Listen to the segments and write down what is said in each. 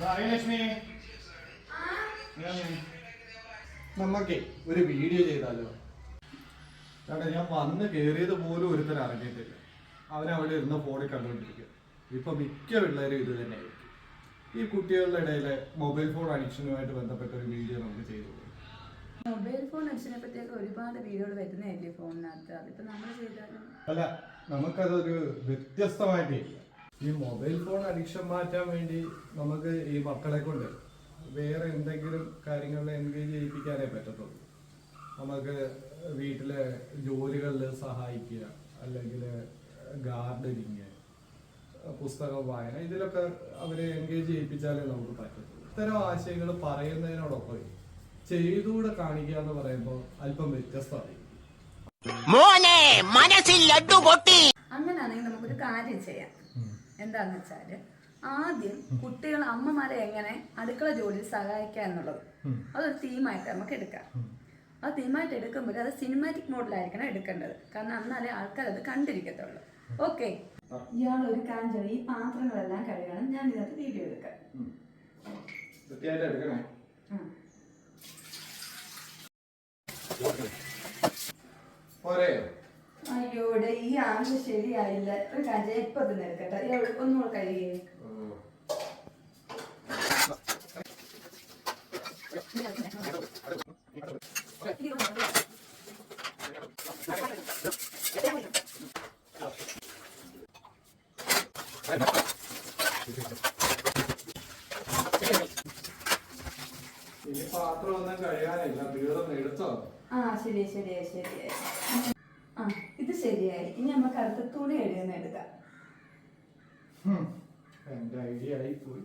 ഭാഗ്യലക്ഷ്മി. നമ്മക്കേ ഒരു വീഡിയോ ചെയ്താലോ? ചേട്ടാ ഞാൻ വന്ന് കയറിയത് പോലും ഒരുത്തൻ അറിഞ്ഞിട്ടില്ല. അവനവിടെ അവിടെ ഇരുന്ന് ഫോണിൽ കണ്ടുകൊണ്ടിരിക്കും ഇപ്പൊ മിക്ക പിള്ളേരും ഇത് തന്നെയായിരിക്കും. ഈ കുട്ടികളുടെ ഇടയിലെ മൊബൈൽ ഫോൺ അഡിക്ഷനുമായിട്ട് ബന്ധപ്പെട്ട ഒരു വീഡിയോ നമുക്ക് ചെയ്തു മൊബൈൽ ഫോൺ അഡിക്ഷനെ പറ്റിയൊക്കെ ഒരുപാട് വീഡിയോകൾ വരുന്നതല്ലേ ഫോണിനകത്ത് അതിപ്പോ നമ്മൾ ചെയ്താലും അല്ല നമുക്കതൊരു വ്യത്യസ്തമായിട്ട് ഇല്ല. ഈ മൊബൈൽ ഫോൺ അഡിക്ഷൻ മാറ്റാൻ വേണ്ടി നമുക്ക് ഈ മക്കളെ കൊണ്ട് വേറെ എന്തെങ്കിലും കാര്യങ്ങളിൽ എൻഗേജ് ചെയ്യിപ്പിക്കാനേ പറ്റത്തുള്ളൂ. നമുക്ക് വീട്ടിലെ ജോലികളിൽ സഹായിക്കുക അല്ലെങ്കിൽ ഗാർഡനിങ് പുസ്തകം വായന ഇതിലൊക്കെ അവരെ എൻഗേജ് ചെയ്യിപ്പിച്ചാലേ നമുക്ക് പറ്റത്തുള്ളൂ. ഇത്തരം ആശയങ്ങൾ പറയുന്നതിനോടൊപ്പം ചെയ്തുകൂടെ കാണിക്കുക എന്ന് പറയുമ്പോൾ അല്പം വ്യത്യസ്തമായിരിക്കും. അങ്ങനെയാണെങ്കിൽ നമുക്കൊരു കാര്യം ചെയ്യാം. എന്താന്ന് വെച്ചാൽ ആദ്യം കുട്ടികൾ അമ്മമാരെ എങ്ങനെ അടുക്കള ജോലിയിൽ സഹായിക്കുക എന്നുള്ളത്. അതൊരു തീമായിട്ട് നമുക്ക് എടുക്കാം. ആ തീമായിട്ട് എടുക്കുമ്പോൾ അത് സിനിമാറ്റിക് മോഡിലായിരിക്കണം എടുക്കേണ്ടത്. കാരണം അന്നാലേ ആൾക്കാർ അത് കണ്ടിരിക്കത്തുള്ളൂ. ഓക്കെ. ഇയാളൊരു ഒരു ഈ പാത്രങ്ങളെല്ലാം കഴുകണം. ഞാൻ ഇതിനകത്ത് വീഡിയോ എടുക്കാം. വൃത്തിയായിട്ട് അയ്യോടെ ഈ ആവശ്യം ശരിയായില്ല. ഒരു കാര്യം ഇപ്പൊ തന്നെ എടുക്കട്ടെ ഒന്നും കഴിയേ ഇനി പാത്രം ഒന്നും കഴിയാനില്ല തീർന്ന് എടുത്തോ. ആ ശരി ശരി ശരി. ഇത് ശരിയായി. ഇനി നമുക്ക് അടുത്ത തുണി എഴുതുന്ന എടുക്കാം. എന്റെ ഐഡിയ ആയി പോയി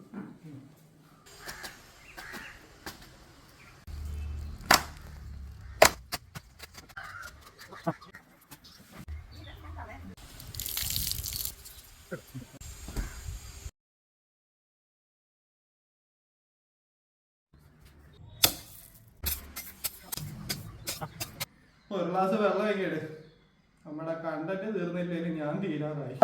ഒരു ഗ്ലാസ് വെള്ളം എങ്ങനെ നമ്മുടെ കണ്ടന്റ് തീർന്നില്ലെങ്കിൽ ഞാൻ തീരാറായി.